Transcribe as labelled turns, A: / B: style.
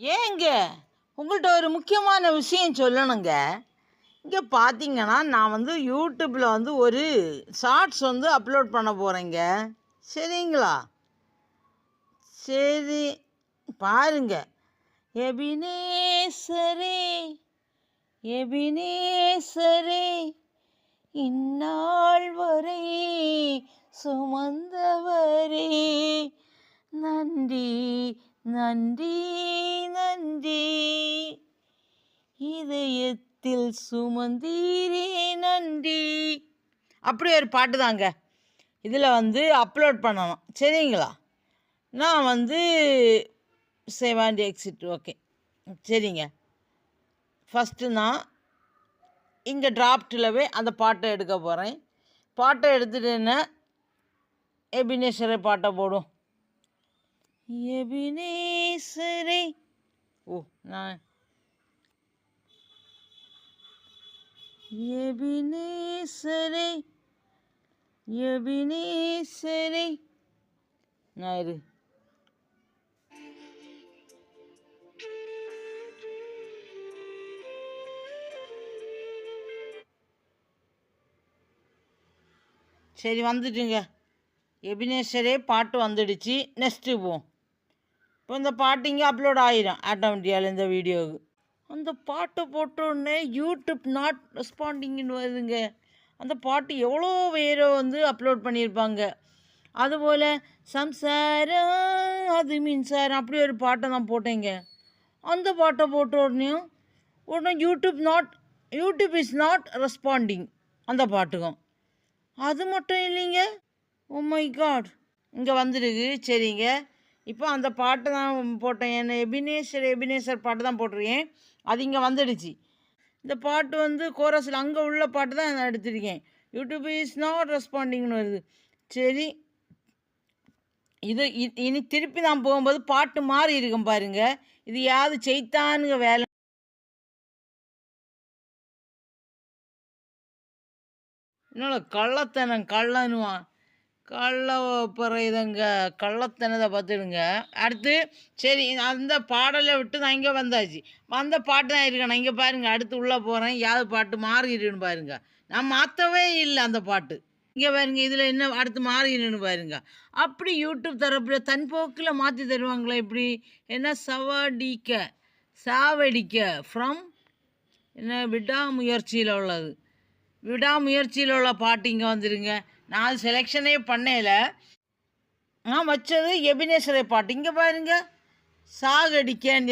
A: ஏங்க உங்கள்கிட்ட ஒரு முக்கியமான விஷயம் சொல்லணுங்க. இங்கே பார்த்தீங்கன்னா நான் வந்து யூடியூப்பில் வந்து ஒரு ஷார்ட்ஸ் வந்து அப்லோட் பண்ண போகிறேங்க சரிங்களா? சரி பாருங்க. எபினேசரே எபினேசரே இந்நாள் வரை சுமந்தவரே. நன்றி நன்றி. நன்றி இதயத்தில் சுமந்தீரே நன்றி. அப்படி ஒரு பாட்டு தாங்க. இதில் வந்து அப்லோட் பண்ணணும். சரிங்களா? நான் வந்து செவாண்டி எக்ஸிட் ஓகே சரிங்க. ஃபஸ்ட்டு நான் இங்கே டிராஃப்டில் அந்த பாட்டை எடுக்க போகிறேன் பாட்டை எடுத்துட்டு என்ன? எபினேஸ்வரை பாட்டை போடும் எபினேஸ்வரை ஓ நான் எபினேசரே எபினேசரே ஞாயிறு சரி வந்துட்டுங்க எபினேஸ்வரே பாட்டு வந்துடுச்சு நெக்ஸ்ட்டு போவோம் இப்போ இந்த பாட்டு இங்கே அப்லோட் ஆயிரும் ஆட்டோமேட்டிக்காக இந்த வீடியோவுக்கு. அந்த பாட்டு போட்ட உடனே யூடியூப் நாட் ரெஸ்பாண்டிங்னு வருதுங்க. அந்த பாட்டு எவ்வளோ பேரோ வந்து அப்லோட் பண்ணியிருப்பாங்க அதுபோல் சம்சாரம் அது மின்சாரம் அப்படி ஒரு பாட்டை நான் போட்டேங்க. அந்த பாட்டை போட்ட உடனே உடனே YouTube not YouTube is not responding அந்த பாட்டுக்கும். அது மட்டும் இல்லைங்க. Oh ஓ மை காட் இங்கே வந்துருக்கு சரிங்க. இப்போ அந்த பாட்டு தான் போட்டேன். என்ன எபினேஸ்வர் எபினேஸ்வர் பாட்டு தான் போட்டிருக்கேன். அது இங்கே வந்துடுச்சு. இந்த பாட்டு வந்து கோரஸில் அங்கே உள்ள பாட்டு தான் நான் எடுத்திருக்கேன். யூடியூப் இஸ் நாட் ரெஸ்பாண்டிங்னு வருது. சரி. இது இனி திருப்பி நான் போகும்போது பாட்டு மாறி இருக்கும் பாருங்க. இது யாது செய்தானுங்க வேலை. இன்னொரு கள்ளத்தனம் கள்ளனுவான் கள்ள இதுங்க. கள்ளத்தனத்தை பார்த்துடுங்க. அடுத்து சரி அந்த பாடலை விட்டு நான் இங்கே வந்தாச்சு. வந்த பாட்டு தான் இருக்கேன். நான் இங்கே பாருங்க அடுத்து உள்ளே போகிறேன். யாரு பாட்டு மாறிடுன்னு பாருங்க. நான் மாற்றவே இல்லை அந்த பாட்டு. இங்கே பாருங்க இதில் என்ன அடுத்து மாறிடுன்னு பாருங்க. அப்படி யூடியூப் தரப்பில் தன் போக்கில் மாற்றி தருவாங்களா இப்படி? என்ன சவடிக்க சாவடிக்க ஃப்ரம் என்ன விடாமுயற்சியில் உள்ளது. விடாமுயற்சியில் உள்ள பாட்டு இங்கே வந்துடுங்க. நான் செலெக்ஷனே பண்ணல. நான் வச்சது எபினேஸ்வரை பாட்டு. இங்கே பாருங்க. சாகடிக்கன்னு